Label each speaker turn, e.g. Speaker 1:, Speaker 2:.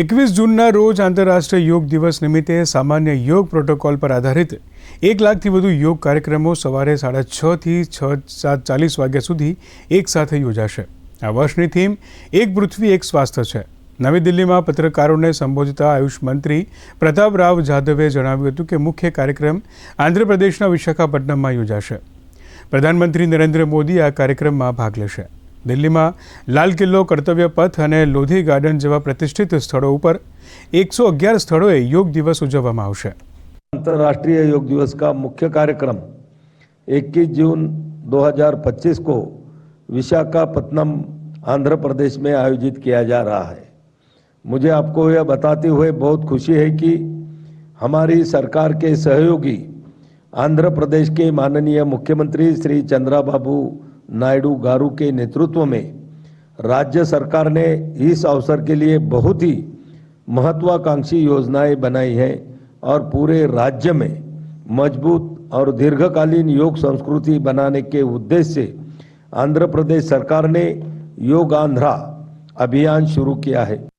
Speaker 1: એકવીસ જૂનના રોજ આંતરરાષ્ટ્રીય યોગ દિવસ નિમિત્તે સામાન્ય યોગ પ્રોટોકોલ પર આધારિત એક લાખથી વધુ યોગ કાર્યક્રમો સવારે સાડા છથી છ સાત ચાલીસ વાગ્યા સુધી એકસાથે યોજાશે આ વર્ષની થીમ એક પૃથ્વી એક સ્વાસ્થ્ય છે નવી દિલ્હીમાં પત્રકારોને સંબોધતા આયુષ મંત્રી પ્રતાપ રાવ જાધવે જણાવ્યું હતું કે મુખ્ય કાર્યક્રમ આંધ્રપ્રદેશના વિશાખાપટ્ટનમમાં યોજાશે પ્રધાનમંત્રી નરેન્દ્ર મોદી આ કાર્યક્રમમાં ભાગ લેશે दिल्ली में लाल किला कर्तव्य पथ और लोधी गार्डन जैसे प्रतिष्ठित स्थलों पर 111 स्थलों에 योग दिवस ઉજવવામાં આવશે
Speaker 2: આંતરરાષ્ટ્રીય યોગ દિવસ કા મુખ્ય કાર્યક્રમ 21 જૂન 2025 કો વિશાખા પટનામ આંધ્રપ્રદેશ મે આયોજિત કિયા જા રહા હૈ મુજે આપકો યે બતાતે હુએ બહોત ખુશી હૈ કી હમારી સરકાર કે સહયોગી આંધ્રપ્રદેશ કે માનનીય મુખ્યમંત્રી શ્રી ચંદ્રબાબુ नायडू गारू के नेतृत्व में राज्य सरकार ने इस अवसर के लिए बहुत ही महत्वाकांक्षी योजनाएं बनाई हैं और पूरे राज्य में मजबूत और दीर्घकालीन योग संस्कृति बनाने के उद्देश्य से आंध्र प्रदेश सरकार ने योग आंध्रा अभियान शुरू किया है